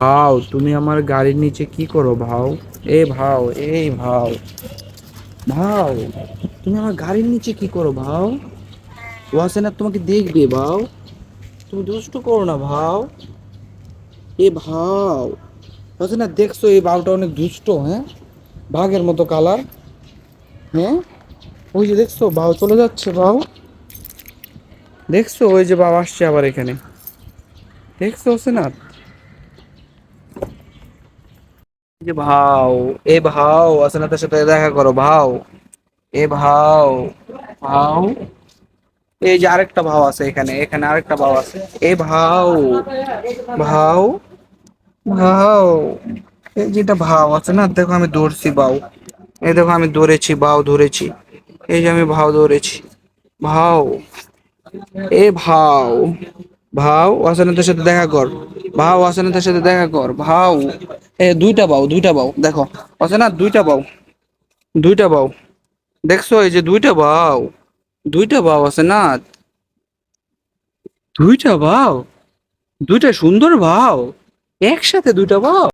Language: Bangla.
ভাও, তুমি আমার গাড়ির নিচে কি করো ভাও? এ ভাও, এই ভাও। ভাও, তুমি আমার গাড়ির নিচে কি করো ভাও? ও আসে না তোমাকে দেখবে ভাও। তুমি দুষ্ট করো না ভাও। এ ভাও ও আসে না দেখছ এই ভাওটা অনেক দুষ্ট হ্যাঁ? বাঘের মতো কালার হ্যাঁ? ওই যে দেখছ, ভাও চলে যাচ্ছে ভাও। দেখছ, ওই যে বাবা আসছে আবার এখানে। দেখছ না যে ভাও, এ ভাও আসনাতের সাথে দেখা করো, ভাও, এ ভাও ভাও। এই যে আরেকটা ভাও আছে এখানে এখানে আরেকটা ভাও আছে। এ ভাও ভাও ভাও। এই যেটা ভাও আছে না, দেখো আমি ধরছি ভাও। এই দেখো আমি ধরেছি, ভাও ধরেছি। এই যে আমি ভাও ধরেছি। ভাও, এ ভাও ভাও ওয়াসানাতের সাথে দেখা কর। ভাও ওয়াসানাতের সাথে দেখা কর। ভাও দুইটা বাউ দুইটা বাউ। দেখো ওয়াসানা দুইটা বাউ। দুইটা বাউ। দেখছ, এই যে দুইটা বাউ। দুইটা বাউ আছে না দুইটা বাউ। দুইটা সুন্দর ভাও একসাথে দুইটা বাউ।